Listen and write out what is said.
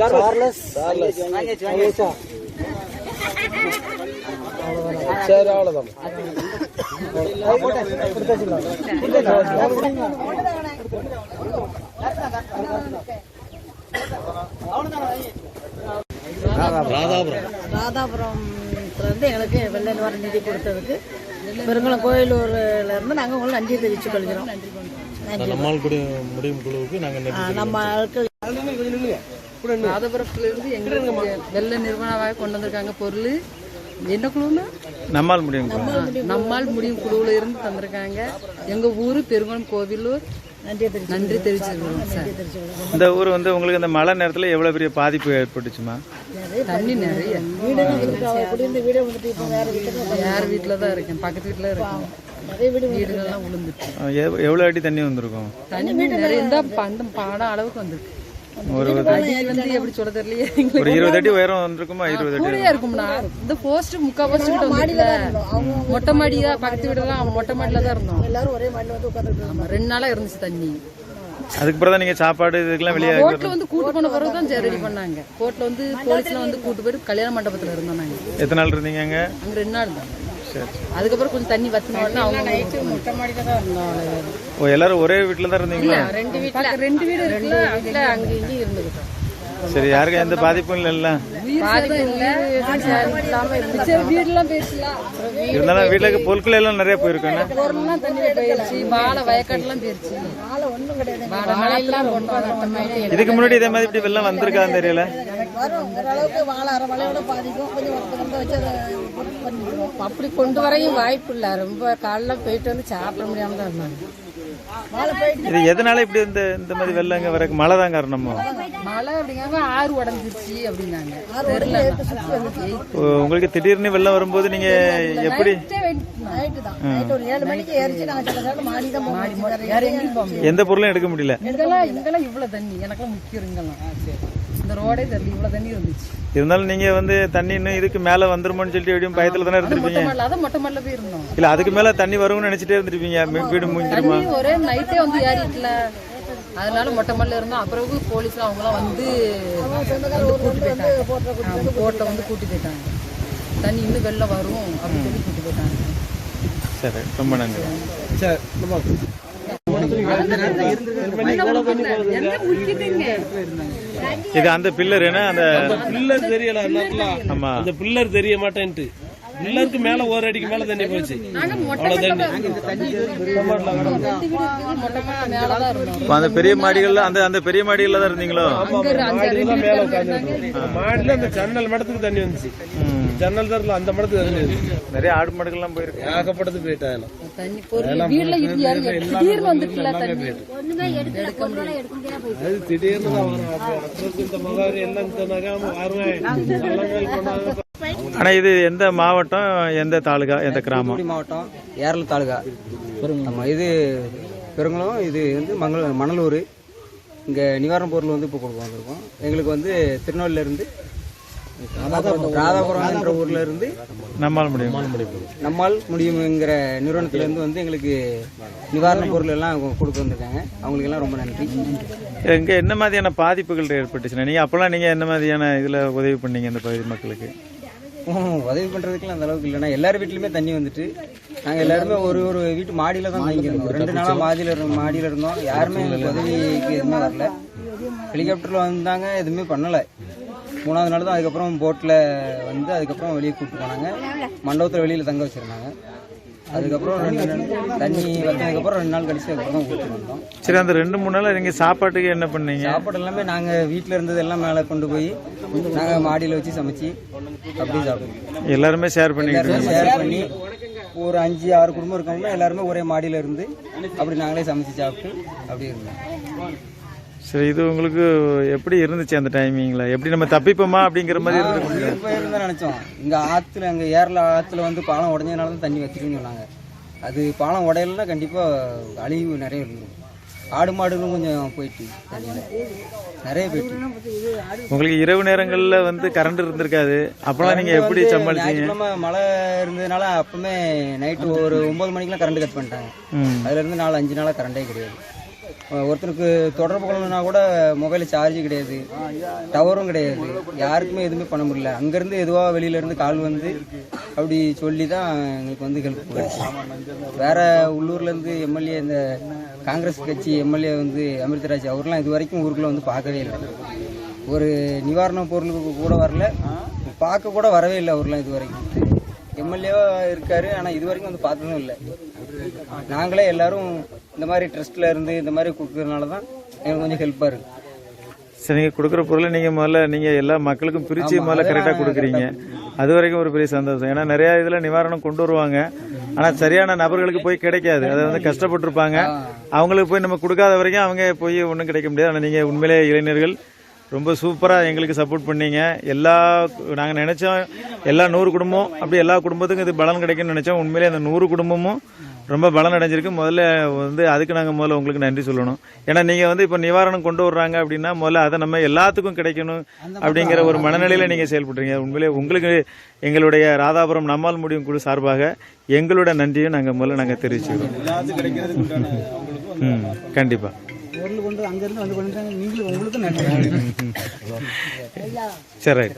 Charles வாங்கியாச்சா சரி அவ்வளோதான் ராதாபுரம்ல இருந்து எங்களுக்கு வெள்ளை நிவாரண நிதி கொடுத்ததுக்கு. பெருங்குளம் கோயிலூர்ல இருந்து நாங்கள் உங்களுக்கு நன்றி தெரிவித்துக் கொள்கிறோம் குடி முடியும் குழுவுக்கு நாங்கள் ஆ, எங்களுக்கு வெள்ள நிறுவனமாக கொண்டு வந்திருக்காங்க பொருள். என்ன குழுன்னா? நம்மால் முடியும் நம்மால் முடியும் குழுவுல இருந்து தந்திருக்காங்க. எங்க ஊரு பெருங்குளம் கோவிலூர். நன்றி சார். இந்த ஊர் வந்து உங்களுக்கு இந்த மழை நேரத்தில் எவ்வளோ பெரிய பாதிப்பு ஏற்பட்டுச்சுமா? தண்ணி நிறைய. யார் வீட்டுல தான் இருக்கேன்? பக்கத்து வீட்டுல இருக்கேன். நிறைய வீடு வீடுகள்லாம் விழுந்துட்டு எவ்- எவ்வளோ அடி தண்ணி வந்திருக்கும்? தண்ணி நிறைய இந்த அந்த பாடம் அளவுக்கு வந்திருக்கு. ஒரு அடி வந்து எப்படி சொல்ல தெரியலையே. எங்களுக்கு ஒரு இருபது அடி உயரம் வந்திருக்குமா? இருபது அடி கூடயா இருக்கும்னா. இந்த போஸ்ட் முக்கா போஸ்ட் கிட்ட வந்துருக்குல மொட்டை மாடியா பக்கத்து வீடெல்லாம் மொட்டை மாடியில தான் இருந்தோம். எல்லாரும் ஒரே வந்து ரெண்டு நாளா இருந்துச்சு தண்ணி. அதுக்கு பிறகு தான் நீங்கள் சாப்பாடு இதுக்கெல்லாம் வெளியே கோர்ட்ல வந்து கூட்டு போன பிறகு தான் ரெடி பண்ணாங்க. கோர்ட்ல வந்து போலீஸ்ல வந்து கூட்டு போயிட்டு கல்யாண மண்டபத்துல இருந்தோம் நாங்க. எத்தனை நாள் இருந்தீங்க அங்கே? அங்க ரெண்டு நாள் தான். அதுக்கப்புறம் கொஞ்சம் தண்ணி வத்தின உடனே அவங்க நைட்டு மொட்டை மாடியில தான் இருந்தோம் ஓ எல்லாரும் ஒரே வீட்டில் தான் இருந்தீங்களா? ரெண்டு வீட்டுல ரெண்டு வீடு இருக்குல்ல அங்க அங்க இங்கேயும் இருந்துக்கிட்டோம் சரி யாருக்கும் எந்த பாதிப்பும் இல்லைல்ல இருந்தாலும் வீட்டில் பொருட்கள் எல்லாம் நிறைய கொண்டு இதுக்கு முன்னாடி இதே மாதிரி இப்படி வெள்ளம் வந்திருக்கான்னு தெரியல அப்படி கொண்டு வரையும் வாய்ப்பு இல்ல ரொம்ப காலைல போயிட்டு வந்து சாப்பிட முடியாம தான் இருந்தாங்க. இது எதனால இப்படி இந்த இந்த மாதிரி வெள்ளம் இங்கே வரக்கு மழை தான் காரணமோ? மழை அப்படிங்காம ஆறு உடஞ்சிருச்சு அப்படின்னாங்க. தெரியல. ஓ, உங்களுக்கு திடீர்னு வெள்ளம் வரும்போது நீங்க எப்படி? எந்த பொருளும் எடுக்க முடியல. இங்கெல்லாம் இவ்வளவு தண்ணி. எனக்கெல்லாம் முக்கியம் இங்கெல்லாம். இந்த ரோடே தெரியல இவ்வளவு தண்ணி இருந்துச்சு. இருந்தாலும் நீங்க வந்து தண்ணி இன்னும் இதுக்கு மேல வந்துருமோன்னு சொல்லிட்டு எப்படியும் பயத்துல தானே இருந்திருப்பீங்க? அதான் மொட்டை மாடல போய் இருந்தோம். இல்ல அதுக்கு மேல தண்ணி வரும்னு நினைச்சிட்டே இருந்திருப்பீங்க வீடு மூஞ்சிருமா தண்ணி ஒரே நைட்டே வந்து ஏறிட்டுல. அதனால மொட்டை மாடல இருந்தோம். அப்புறம் போலீஸ்லாம் அவங்களாம் வந்து வந்து கூட்டி போயிட்டாங்க. போட்டை வந்து கூட்டி போயிட்டாங்க. தண்ணி இன்னும் வெளில வரும் அப்படின்னு சொல்லி கூட்டி போயிட்டாங்க. சரி ரொம்ப நன்றி. சரி முக்கியத்துங்க இது அந்த பில்லர் என்ன? அந்த பில்லர் தெரியல ஆமா. அந்த பில்லர் தெரிய மாட்டேன்ட்டு. பில்லருக்கு மேல ஒரு அடிக்கு மேல தண்ணி போச்சு அந்த பெரிய மாடிகள்ல அந்த அந்த பெரிய மாடிகள்ல தான் இருந்தீங்களோ வீட்டுக்காரங்க இருந்தாங்க. மாடியில அந்த ஜன்னல் மடத்துக்கு தண்ணி வந்துச்சு ஜன்னல் தரல அந்த மடத்துக்கு தண்ணி வந்துச்சு நிறைய ஆடு மாடுகள்லாம் போயிருக்கு ஏகப்பட்டது போயிட்டாங்க அது திடீர்னு இந்த மகாரி எல்லாம் நகாம வருவேன் நல்லங்கள் கொண்டாந்து ஆனா இது எந்த மாவட்டம் எந்த தாலுகா எந்த கிராமம்? மாவட்டம் ஏரல் தாலுகா. ஆமா இது பெருங்குளம் இது வந்து மங்கள மணலூர். இங்கே நிவாரண பொருள் வந்து இப்போ கொடுக்க வந்திருக்கோம். எங்களுக்கு வந்து திருநெல்வேலியில இருந்து ராதாபுரம் என்ற ஊர்ல இருந்து நம்மால் முடியும். நம்மால் முடியுங்கிற நிறுவனத்துல இருந்து வந்து எங்களுக்கு நிவாரண பொருள் எல்லாம் கொடுக்க வந்திருக்காங்க. அவங்களுக்கு எல்லாம் ரொம்ப நன்றி. எங்க என்ன மாதிரியான பாதிப்புகள் ஏற்பட்டுச்சுன்னா நீங்க அப்பெல்லாம் நீங்க என்ன மாதிரியான இதுல உதவி பண்ணீங்க இந்த பகுதி மக்களுக்கு? உதவி பண்றதுக்குலாம் அந்த அளவுக்கு இல்லைன்னா எல்லார் வீட்லயுமே தண்ணி வந்துட்டு நாங்க எல்லாருமே ஒரு ஒரு வீட்டு மாடியில தான் தங்கி இருந்தோம் ரெண்டு நாளா மாடியில இருந்தோம். மாடியில இருந்தோம். யாருமே எங்களுக்கு உதவிக்கு எதுவுமே வரல. ஹெலிகாப்டர்ல வந்தாங்க எதுவுமே பண்ணல. மூணாவது நாள் தான் அதுக்கப்புறம் போட்ல வந்து அதுக்கப்புறம் வெளியே கூப்பிட்டு போனாங்க. மண்டபத்துல வெளியில தங்க வச்சிருந்தாங்க. அதுக்கப்புறம் தண்ணி வந்ததுக்கப்புறம் ரெண்டு நாள் கழிச்சு அதுக்கப்புறம் வந்தோம். சரி அந்த ரெண்டு மூணு நாள் நீங்க சாப்பாட்டுக்கு என்ன பண்ணீங்க? சாப்பாடு எல்லாமே நாங்க வீட்ல இருந்தது எல்லாம் மேல கொண்டு போய் நாங்க மாடியில வச்சு சமைச்சு அப்படியே சாப்பிடுவோம். எல்லாருமே ஷேர் பண்ணிக்கிட்டு ஷேர் பண்ணி ஒரு அஞ்சு ஆறு குடும்பம் இருக்கோம்னா எல்லாருமே ஒரே மாடியில இருந்து அப்படி நாங்களே சமைச்சு சாப்பிட்டு அப்படி இருந்தோம். சரி இது உங்களுக்கு எப்படி இருந்துச்சு அந்த டைமிங்ல எப்படி நம்ம தப்பிப்போமா அப்படிங்கிற மாதிரி இருந்துச்சு. உயிர் போயிருந்தா நினைச்சோம். இங்க ஆத்துல அங்க ஏரல ஆத்துல வந்து பாலம் உடஞ்சதுனால தான் தண்ணி வச்சிருக்குன்னு சொன்னாங்க. அது பாலம் உடையலன்னா கண்டிப்பா அழிவு நிறைய இருக்கும் ஆடு மாடுகளும் கொஞ்சம் போயிட்டு நிறைய போயிட்டு. உங்களுக்கு இரவு நேரங்கள்ல வந்து கரண்ட் இருந்திருக்காது. அப்பெல்லாம் நீங்க எப்படி சமாளிச்சீங்க? மழை இருந்ததுனால அப்பவுமே நைட்டு ஒரு ஒன்பது மணிக்கெல்லாம் கரண்ட் கட் பண்ணிட்டாங்க. ம். அதுல இருந்து நாலு அஞ்சு நாளா கரண்டே கிடையாது. ஒருத்தருக்கு தொடர்பு கொள்ளணும்னா கூட மொபைலில் சார்ஜ் கிடையாது. டவரும் கிடையாது. யாருக்குமே எதுவுமே பண்ண முடியல. அங்கேருந்து எதுவாக வெளியில இருந்து கால் வந்து அப்படி சொல்லி தான் எங்களுக்கு வந்து ஹெல்ப் கிடைச்சு வேற உள்ளூர்லேருந்து எம்எல்ஏ இந்த காங்கிரஸ் கட்சி எம்எல்ஏ வந்து அமிர்தராஜ் அவர்லாம் இது வரைக்கும் ஊருக்குள்ள வந்து பார்க்கவே இல்லை. ஒரு நிவாரண பொருளுக்கு கூட வரல. பார்க்க கூட வரவே இல்லை அவர்லாம் இது வரைக்கும். எம்எல்ஏவா இருக்காரு ஆனால் இது வரைக்கும் வந்து பார்த்ததும் இல்லை. நாங்களே எல்லாரும் இந்த மாதிரி ட்ரஸ்ட்ல இருந்து இந்த மாதிரி கொடுக்கறதுனால தான் எங்களுக்கு கொஞ்சம் ஹெல்ப்பாக இருக்கு. சரி நீங்க கொடுக்குற பொருளை நீங்க முதல்ல நீங்க எல்லா மக்களுக்கும் பிரிச்சு முதல்ல கரெக்டா கொடுக்குறீங்க. அது வரைக்கும் ஒரு பெரிய சந்தோஷம். ஏன்னா நிறைய இதுல நிவாரணம் கொண்டு வருவாங்க. ஆனா சரியான நபர்களுக்கு போய் கிடைக்காது. அதை வந்து கஷ்டப்பட்டிருப்பாங்க. அவங்களுக்கு போய் நம்ம கொடுக்காத வரைக்கும் அவங்க போய் ஒன்றும் கிடைக்க முடியாது. ஆனா நீங்க உண்மையிலே இளைஞர்கள் ரொம்ப சூப்பராக எங்களுக்கு சப்போர்ட் பண்ணீங்க. எல்லா நாங்கள் நினச்சோம் எல்லா நூறு குடும்பம் அப்படி எல்லா குடும்பத்துக்கும் இது பலன் கிடைக்கும்னு நினச்சோம். உண்மையிலே அந்த நூறு குடும்பமும் ரொம்ப பலன் அடைஞ்சிருக்கு முதல்ல வந்து அதுக்கு நாங்கள் முதல்ல உங்களுக்கு நன்றி சொல்லணும். ஏன்னா நீங்கள் வந்து இப்போ நிவாரணம் கொண்டு வர்றாங்க அப்படின்னா முதல்ல அதை நம்ம எல்லாத்துக்கும் கிடைக்கணும் அப்படிங்கிற ஒரு மனநிலையில் நீங்கள் செயல்படுறீங்க உண்மையிலே உங்களுக்கு எங்களுடைய ராதாபுரம் நம்மால் முடியும் குழு சார்பாக எங்களோட நன்றியை நாங்கள் முதல்ல நாங்கள் தெரிவிச்சுக்கிறோம். கண்டிப்பாக பொருள் கொண்டு அங்கேருந்து வந்து கொண்டு நீங்களும் உங்களுக்கு நன்றி. சரி